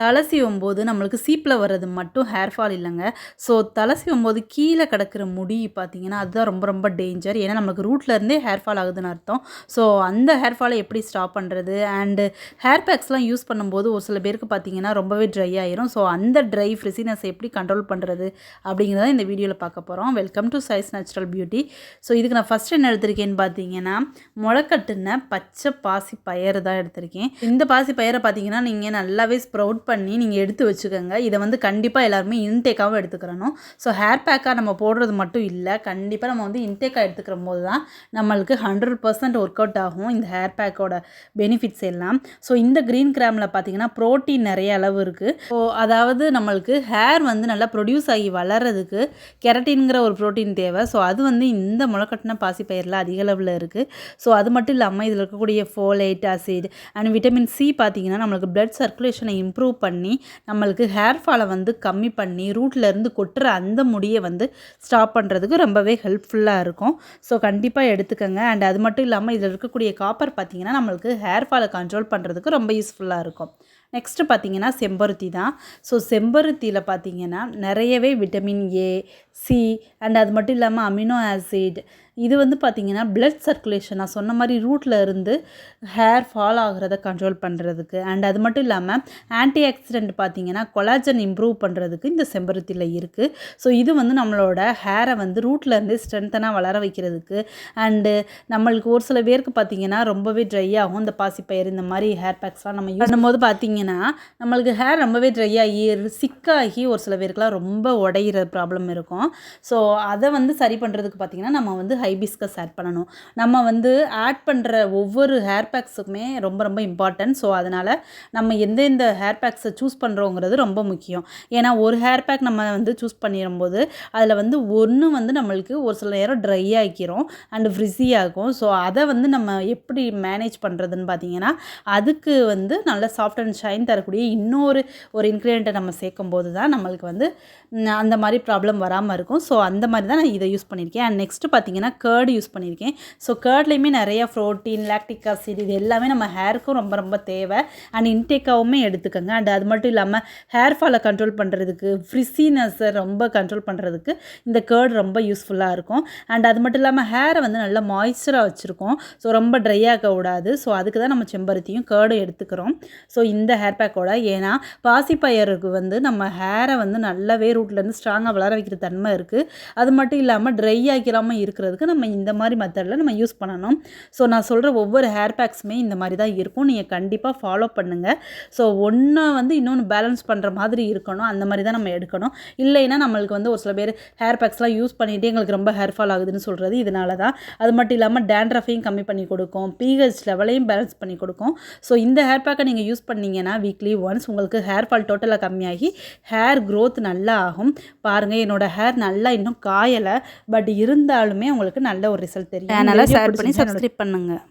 தலை சீவும் போது நம்மளுக்கு சீப்பில் வர்றது மட்டும் ஹேர் ஃபால் இல்லைங்க. ஸோ தலை சீவும் போது கீழே கிடக்கிற முடி பார்த்தீங்கன்னா அதுதான் ரொம்ப ரொம்ப டேஞ்சர் ஏன்னா நம்மளுக்கு ரூட்லேருந்தே ஹேர் ஃபால் ஆகுதுன்னு அர்த்தம். ஸோ அந்த ஹேர் ஃபாலை எப்படி ஸ்டாப் பண்ணுறது அண்டு ஹேர் பேக்ஸ்லாம் யூஸ் பண்ணும்போது ஒரு சில பேருக்கு பார்த்தீங்கன்னா ரொம்பவே ட்ரை ஆயிரும். ஸோ அந்த ட்ரை ஃப்ரிசினஸ் எப்படி கண்ட்ரோல் பண்ணுறது அப்படிங்கிறத இந்த வீடியோவில் பார்க்க போகிறோம் welcome to size natural beauty so இதுக்கு நான் ஃபஸ்ட் என்ன எடுத்திருக்கேன்னு பார்த்தீங்கன்னா முளைக்கட்டுன பச்சை பாசி பயிறு தான் எடுத்திருக்கேன். இந்த பாசி பயிரை பார்த்தீங்கன்னா நீங்கள் நல்லாவே ஸ்ப்ரவுட் பண்ணி நீங்கள் எடுத்து வச்சுக்கோங்க. இதை வந்து கண்டிப்பாக எல்லாருமே இன்டேக்காகவும் எடுத்துக்கிறணும். ஸோ ஹேர் பேக்காக நம்ம போடுறது மட்டும் இல்லை. கண்டிப்பாக நம்ம வந்து இன்டேக்காக எடுத்துக்கிற போது தான் நம்மளுக்கு ஹண்ட்ரட் பர்சன்ட் ஒர்க் அவுட் ஆகும். இந்த ஹேர் பேக்கோட பெனிஃபிட்ஸ் எல்லாம். ஸோ இந்த க்ரீன் கிராமில் பார்த்தீங்கன்னா ப்ரோட்டீன் நிறைய அளவு இருக்குது ஸோ அதாவது நம்மளுக்கு ஹேர் வந்து நல்லா ப்ரொடியூஸ் ஆகி வளர்கிறதுக்கு கெரட்டின்கிற ஒரு ப்ரோட்டீன் தேவை. ஸோ அது வந்து இந்த முளைக்கட்டின பாசிப்பயிரில் அதிக அளவில் இருக்குது ஸோ அது மட்டும் இல்லாமல் இதில் இருக்கக்கூடிய folate acid and vitamin C பார்த்தீங்கன்னா நம்மளுக்கு பிளட் சர்க்குலேஷனை இம்ப்ரூவ் பண்ணி நம்மளுக்கு ஹேர் ஃபாலை வந்து கம்மி பண்ணி ரூட்லேருந்து கொட்டுற அந்த முடியை வந்து ஸ்டாப் பண்ணுறதுக்கு ரொம்பவே ஹெல்ப்ஃபுல்லாக இருக்கும். ஸோ கண்டிப்பாக எடுத்துக்கோங்க. அண்ட் அது மட்டும் இல்லாமல் இதில் இருக்கக்கூடிய காப்பர் பார்த்திங்கன்னா நம்மளுக்கு ஹேர் ஃபாலை கண்ட்ரோல் பண்ணுறதுக்கு ரொம்ப யூஸ்ஃபுல்லாக இருக்கும். நெக்ஸ்ட்டு பார்த்தீங்கன்னா செம்பருத்தி தான். ஸோ செம்பருத்தியில் பார்த்தீங்கன்னா நிறையவே விட்டமின் ஏ சி அண்ட் அது மட்டும் இல்லாமல் அமினோ ஆசிட் இது வந்து பார்த்திங்கன்னா பிளட் சர்க்குலேஷன் நான் சொன்ன மாதிரி ரூட்டில் இருந்து ஹேர் ஃபால் ஆகிறத கண்ட்ரோல் பண்ணுறதுக்கு அண்ட் அது மட்டும் இல்லாமல் ஆன்டி ஆக்சிடென்ட் பார்த்திங்கன்னா கொலாஜன் இம்ப்ரூவ் பண்ணுறதுக்கு இந்த செம்பருத்தியில் இருக்குது ஸோ இது வந்து நம்மளோட ஹேரை வந்து ரூட்டில் இருந்து ஸ்ட்ரென்த்தனாக வளர வைக்கிறதுக்கு. அண்டு நம்மளுக்கு ஒரு சில பேருக்கு பார்த்திங்கன்னா ரொம்பவே ட்ரை ஆகும். இந்த பாசிப்பயிர் இந்த மாதிரி ஹேர் பேக்ஸ்லாம் நம்ம யூஸ் பண்ணும்போது பார்த்திங்கன்னா நம்மளுக்கு ஹேர் ரொம்பவே ட்ரை ஆகி சிக்காகி ஒரு சில பேருக்குலாம் ரொம்ப உடையிற ப்ராப்ளம் இருக்கும். ஸோ அதை வந்து சரி பண்ணுறதுக்கு பார்த்திங்கன்னா நம்ம வந்து ஹைபிஸ்கஸ் ஆட் பண்ணணும். நம்ம வந்து ஆட் பண்ணுற ஒவ்வொரு ஹேர் பேக்ஸுக்குமே ரொம்ப ரொம்ப இம்பார்ட்டன்ட் ஸோ அதனால் நம்ம எந்தெந்த ஹேர் பேக்ஸை சூஸ் பண்ணுறோங்கிறது ரொம்ப முக்கியம். ஏன்னா ஒரு ஹேர் பேக் நம்ம வந்து சூஸ் பண்ணிடும்போது அதில் வந்து ஒன்று வந்து நம்மளுக்கு ஒரு சில நேரம் ட்ரை ஆகிக்கிறோம் அண்டு ஃப்ரிஸி ஆகும். ஸோ அதை வந்து நம்ம எப்படி மேனேஜ் பண்ணுறதுன்னு பார்த்தீங்கன்னா அதுக்கு வந்து நல்ல சாஃப்ட் அண்ட் ஷைன் தரக்கூடிய இன்னொரு ஒரு இன்க்ரீடியண்ட்டை நம்ம சேர்க்கும் போது தான் நம்மளுக்கு வந்து அந்த மாதிரி ப்ராப்ளம் வராமல் இருக்கும். ஸோ அந்த மாதிரி தான் நான் இதை யூஸ் பண்ணியிருக்கேன். அண்ட் நெக்ஸ்ட்டு பார்த்தீங்கன்னா கேர்டு யூஸ் பண்ணியிருக்கேன். ஸோ கேர்ட்லேயுமே நிறைய ப்ரோட்டீன் லாக்டிக் ஆசிட் இது எல்லாமே நம்ம ஹேருக்கும் ரொம்ப ரொம்ப தேவை. அண்ட் இன்டேக்காகவுமே எடுத்துக்கோங்க. அண்ட் அது மட்டும் இல்லாமல் ஹேர் ஃபாலை கண்ட்ரோல் பண்ணுறதுக்கு ஃப்ரிஸினஸை ரொம்ப கண்ட்ரோல் பண்ணுறதுக்கு இந்த கேர்டு ரொம்ப யூஸ்ஃபுல்லாக இருக்கும். அண்ட் அது மட்டும் இல்லாமல் ஹேரை வந்து நல்லா மாய்ஸ்சராக வச்சுருக்கோம். ஸோ ரொம்ப ட்ரை ஆக கூடாது. ஸோ அதுக்கு தான் நம்ம செம்பருத்தியும் கேர்டும் எடுத்துக்கிறோம். ஸோ இந்த ஹேர் பேக்கோட ஏன்னா பாசிப்பயருக்கு வந்து நம்ம ஹேரை வந்து நல்லாவே ரூட்லேருந்து ஸ்ட்ராங்காக வளர வைக்கிற தன்மை இருக்குது அது மட்டும் இல்லாமல் ட்ரை ஆகிராமல் இருக்கிறதுக்கு நம்ம இந்த மாதிரி மெத்தடில் நம்ம யூஸ் பண்ணணும். ஸோ நான் சொல்கிற ஒவ்வொரு ஹேர் பேக்ஸுமே இந்த மாதிரி தான் இருக்கும். நீங்கள் கண்டிப்பாக ஃபாலோ பண்ணுங்கள் ஸோ ஒன்றா வந்து இன்னொன்று பேலன்ஸ் பண்ணுற மாதிரி இருக்கணும். அந்த மாதிரி தான் நம்ம எடுக்கணும். இல்லைன்னா நம்மளுக்கு வந்து ஒரு சில பேர் ஹேர் பேக்ஸ்லாம் யூஸ் பண்ணிகிட்டே எங்களுக்கு ரொம்ப ஹேர் ஃபால் ஆகுதுன்னு சொல்கிறது இதனால தான். அது மட்டும் இல்லாமல் டேண்ட்ரஃபையும் கம்மி பண்ணி கொடுக்கும். பிஹெச் லெவலையும் பேலன்ஸ் பண்ணி கொடுக்கும். ஸோ இந்த ஹேர் பேக்கை நீங்கள் யூஸ் பண்ணீங்கன்னா வீக்லி ஒன்ஸ் உங்களுக்கு ஹேர் ஃபால் டோட்டலாக கம்மியாகி ஹேர் க்ரோத் நல்லா ஆகும் பாருங்கள் என்னோடய ஹேர் நல்லா இன்னும் காயலை பட் இருந்தாலுமே உங்களுக்கு நல்ல ஒரு ரிசல்ட் தெரியும். ஷேர் பண்ணி சப்ஸ்கிரைப் பண்ணுங்கள்